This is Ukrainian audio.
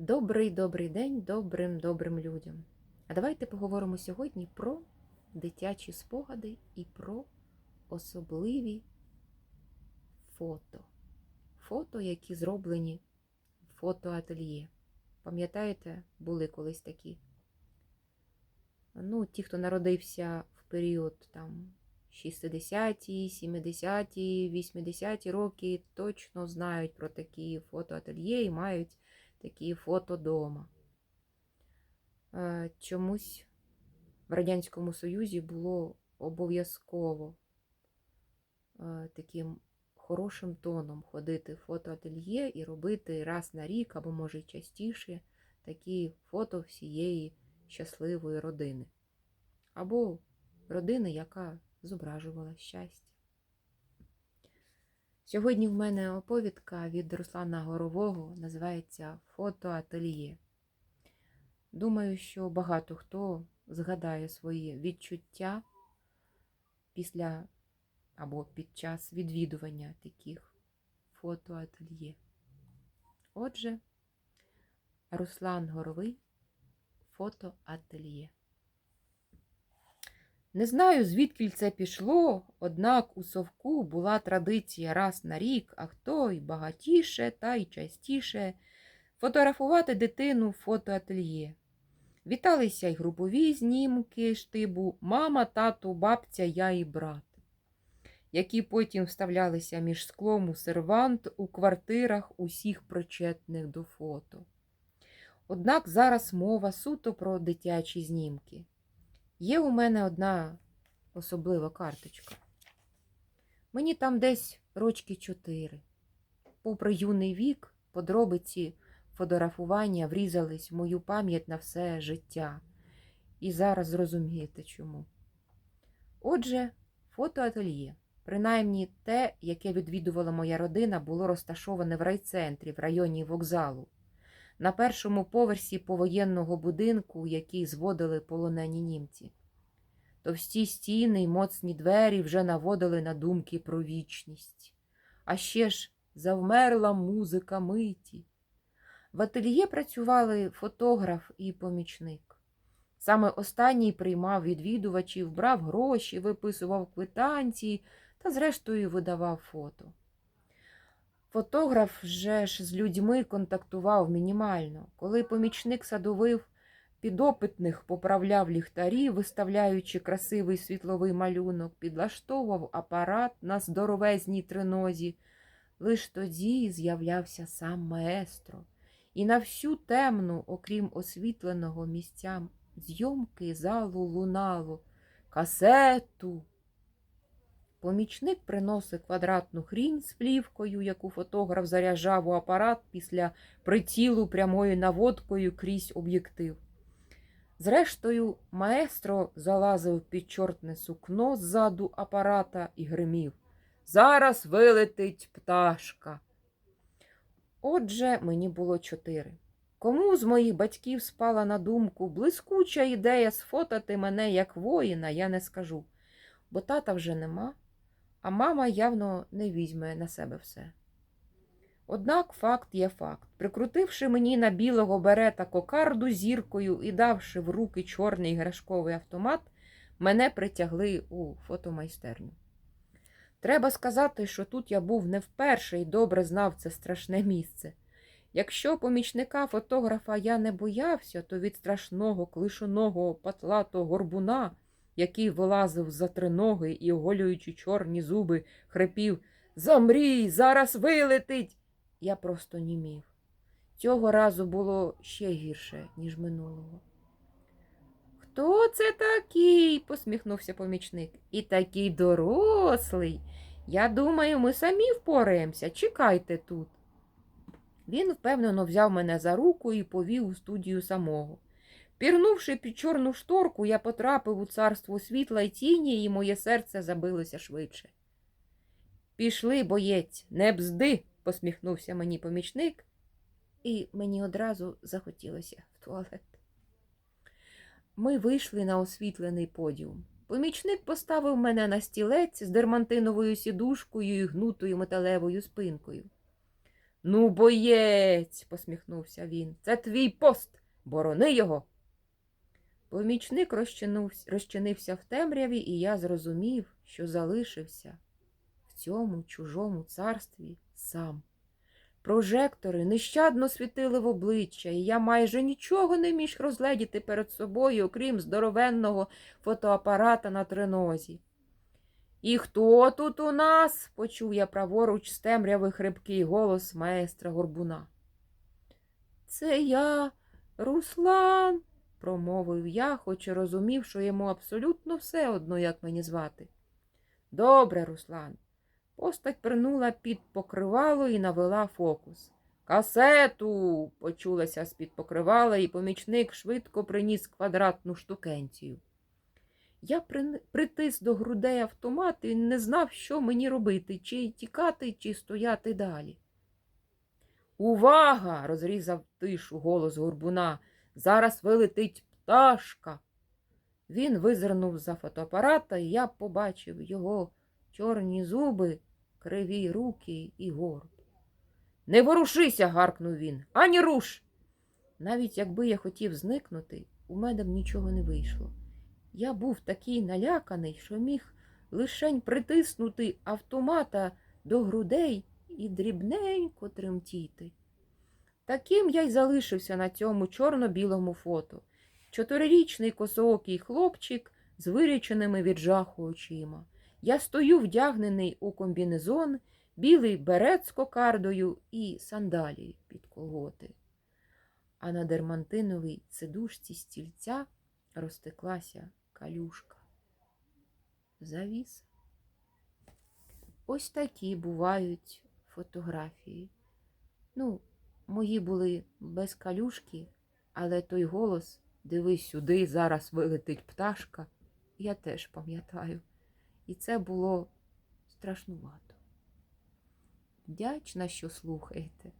Добрий добрий день добрим добрим людям. А давайте поговоримо сьогодні про дитячі спогади і про особливі фото. Фото, які зроблені в фотоательє. Пам'ятаєте, були колись такі? Ну, ті, хто народився в період там 60-ті, 70-ті, 80-ті роки, точно знають про такі фотоательє і мають такі фото дома. Е, Чомусь в Радянському Союзі було обов'язково е, таким хорошим тоном ходити в фотоательє і робити раз на рік, або може й частіше, такі фото всієї щасливої родини. Або родини, яка зображувала щастя. Сьогодні в мене оповідка від Руслана Горового називається Фотоательє. Думаю, що багато хто згадає свої відчуття після або під час відвідування таких фотоательє. Отже, Руслан Горовий фотоательє. Не знаю, звідки це пішло, однак у совку була традиція раз на рік, а хто й багатіше, та й частіше фотографувати дитину в фотоательє. Віталися й групові знімки штибу мама, тато, бабця, я і брат, які потім вставлялися між склом у сервант у квартирах усіх причетних до фото. Однак зараз мова суто про дитячі знімки. Є у мене одна особлива карточка. Мені там десь рочки чотири. Попри юний вік, подробиці фотографування врізались в мою пам'ять на все життя. І зараз зрозумієте чому. Отже, фотоательє, принаймні те, яке відвідувала моя родина, було розташоване в райцентрі, в районі вокзалу, на першому поверсі повоєнного будинку, який зводили полонені німці. Товсті стіни й моцні двері вже наводили на думки про вічність. А ще ж завмерла музика миті. В ательє працювали фотограф і помічник. Саме останній приймав відвідувачів, брав гроші, виписував квитанції та, зрештою, видавав фото. Фотограф же ж з людьми контактував мінімально. Коли помічник садовив підопитних, поправляв ліхтарі, виставляючи красивий світловий малюнок, підлаштовував апарат на здоровезній тринозі, лиш тоді з'являвся сам маестро. І на всю темну, окрім освітленого місця зйомки залу лунало касету. Помічник приносив квадратну хрінь з плівкою, яку фотограф заряджав у апарат після прицілу прямою наводкою крізь об'єктив. Зрештою, маестро залазив під чортне сукно ззаду апарата і гримів. Зараз вилетить пташка. Отже, мені було чотири. Кому з моїх батьків спала на думку блискуча ідея сфотати мене як воїна, я не скажу, бо тата вже нема, а мама явно не візьме на себе все. Однак факт є факт. Прикрутивши мені на білого берета кокарду зіркою і давши в руки чорний іграшковий автомат, мене притягли у фотомайстерню. Треба сказати, що тут я був не вперше і добре знав це страшне місце. Якщо помічника фотографа я не боявся, то від страшного клишоного патлатого горбуна, який вилазив за три ноги і, оголюючи чорні зуби, хрипів Замрій, зараз вилетить. Я просто німів. Цього разу було ще гірше, ніж минулого. Хто це такий? посміхнувся помічник. І такий дорослий. Я думаю, ми самі впораємося. Чекайте тут. Він впевнено взяв мене за руку і повів у студію самого. Пірнувши під чорну шторку, я потрапив у царство світла й тіні, і моє серце забилося швидше. Пішли, боєць, не бзди, посміхнувся мені помічник, і мені одразу захотілося в туалет. Ми вийшли на освітлений подіум. Помічник поставив мене на стілець з дермантиновою сідушкою і гнутою металевою спинкою. Ну, боєць, посміхнувся він. Це твій пост. Борони його. Помічник розчинився в темряві, і я зрозумів, що залишився в цьому чужому царстві сам. Прожектори нещадно світили в обличчя, і я майже нічого не міг розгледіти перед собою, окрім здоровенного фотоапарата на тринозі. І хто тут у нас? почув я праворуч з темряви хрипкий голос маестра Горбуна. Це я, Руслан, промовив я, хоч і розумів, що йому абсолютно все одно, як мені звати. Добре, Руслан. Постать пернула під покривало і навела фокус. Касету. почулася з-під покривала, і помічник швидко приніс квадратну штукенцію. Я притис до грудей автомат і не знав, що мені робити, чи тікати, чи стояти далі. Увага! розрізав тишу голос горбуна. Зараз вилетить пташка. Він визирнув за фотоапарата, і я побачив його чорні зуби, криві руки і горб. Не ворушися, гаркнув він, ані руш. Навіть якби я хотів зникнути, у мене б нічого не вийшло. Я був такий наляканий, що міг лишень притиснути автомата до грудей і дрібненько тремтіти. Таким я й залишився на цьому чорно-білому фото. Чотирирічний косоокий хлопчик з виріченими від жаху очима. Я стою вдягнений у комбінезон, білий берет з кокардою і сандалії під колготи. А на дермантиновій сидушці стільця розтеклася калюшка. Завіс. Ось такі бувають фотографії. Ну, мої були без калюшки, але той голос дивись сюди, зараз вилетить пташка. Я теж пам'ятаю. І це було страшнувато. Вдячна, що слухаєте.